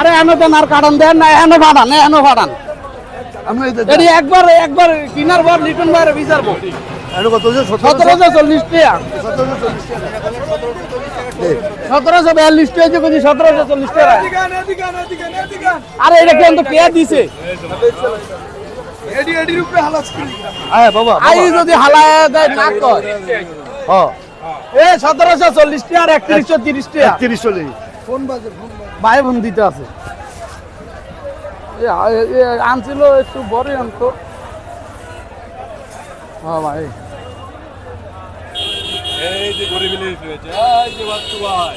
আরে এনে দেন আর কাটান দেন না এনে ফাটান এনে এই এটি একবার একবার কিনার পর লিটন বাইরে বিচারবো সতেরোশো চল্লিশ টাকা। সতেরোশো বিয়াল্লিশ টাকা যে সতেরোশো চল্লিশ টাকা। আরে এটা কেন তো পেয়া দিছে? আয় বাবা আই যদি হালায় দেয় না এ সতেরোশো চল্লিশ টাকা আর একত্রিশশো তিরিশ টাকা। তিরিশ চল্লিশ। ভাই বোন দিতে আছে। আনছিল একটু বড় আনতো। হ্যাঁ ভাই। এই যে গরিব এই যে বাচ্চু ভাই।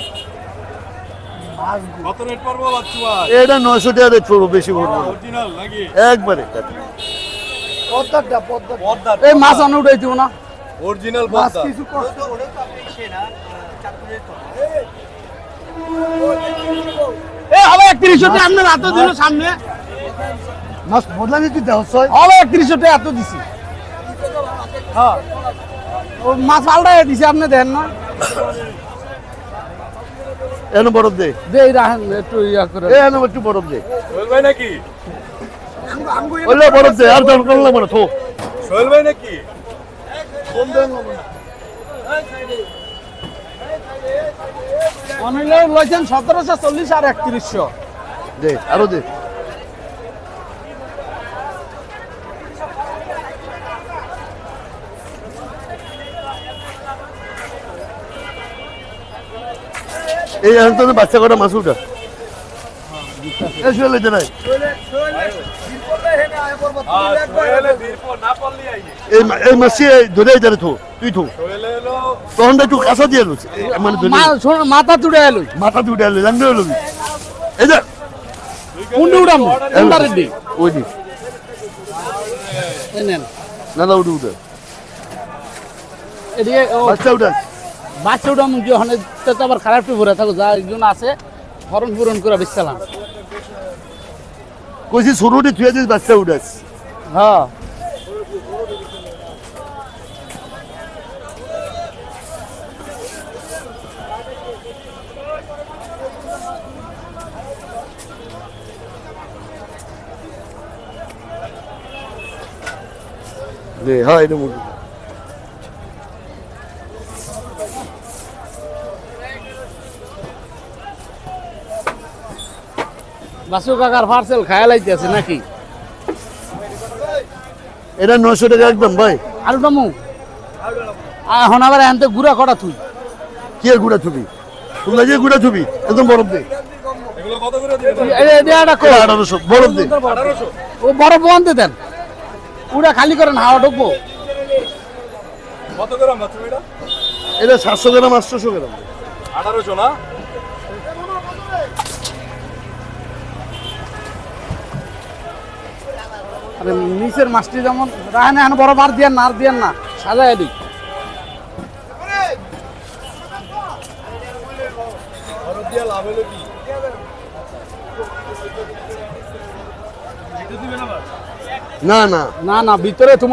কত রেট পড়ব বাচ্চু ভাই? এটা নয়শো টাকা রেট পড়ব বেশি পড়ব অরিজিনাল নাকি? একবারে। পদ্মা এই মাছ আনো না। অরিজিনাল পদ্মা। এ হবে একত্রিশশো টাকা আপনার এত দিল সামনে। মাছ বদলা দিতে দেওয়া হবে একত্রিশশো টাকা এত দিছি। হ্যাঁ। মাছ পাল্টাই দিছে আপনি দেন না। এনে বরফ দে। দে রাখেন একটু ইয়া করে এ এনে একটু বরফ দে। সোহেল ভাই নাকি? ওলে বরফ দে আর দরকার না থো। সোহেল ভাই নাকি? অনিলে লইছেন সতেরোশো চল্লিশ আর একত্রিশশো। দে আরও দে। এই এখন তো বাচ্চা কটা নাই আইয়ে এই মাসি ধরে ধরে থো তুই থো। তখন একটু কাঁচা দিয়ে লুছে মানে মাথা তুলে এলো মাথা উঠে আলো জানবে হলো এই যে। কোনটা উঠাম কোনটা রেডি ওই দিক না না উঠে উঠে বাচ্চা উঠে বাচ্চা উঠাম তো আবার খারাপ ভরে থাকো যা একজন আছে ফরন পূরণ করে বেচছিলাম কইছি শুরুটি থুয়ে দিস বাচ্চা উঠাস হ্যাঁ। 네, হ্যাঁ এটা মুরগি বাসু কাকার পার্সেল খায়া লাইতেছে নাকি? এটা নশো টাকা একদম ভাই। আর উঠামু এখন আবার এনতে গুড়া কটা তুই কি গুড়া থুবি? তোমরা যে গুড়া থুবি? একদম বরফ দে। বরফ দে। ও বড় বন্ধ দেন। ওটা খালি করেন হাওয়া ঢুকবো। কত গ্রাম বাচ্চু এটা এটা সাতশো গ্রাম আটশোশো গ্রাম। আঠারোশো না? আরে নিচের মাছটি যেমন রাহানে এখন বড় বার দিয়ান না আর দিয়ান না সাজায় দিই। লাভ হলো কি? না না। না না ভিতরে তোমার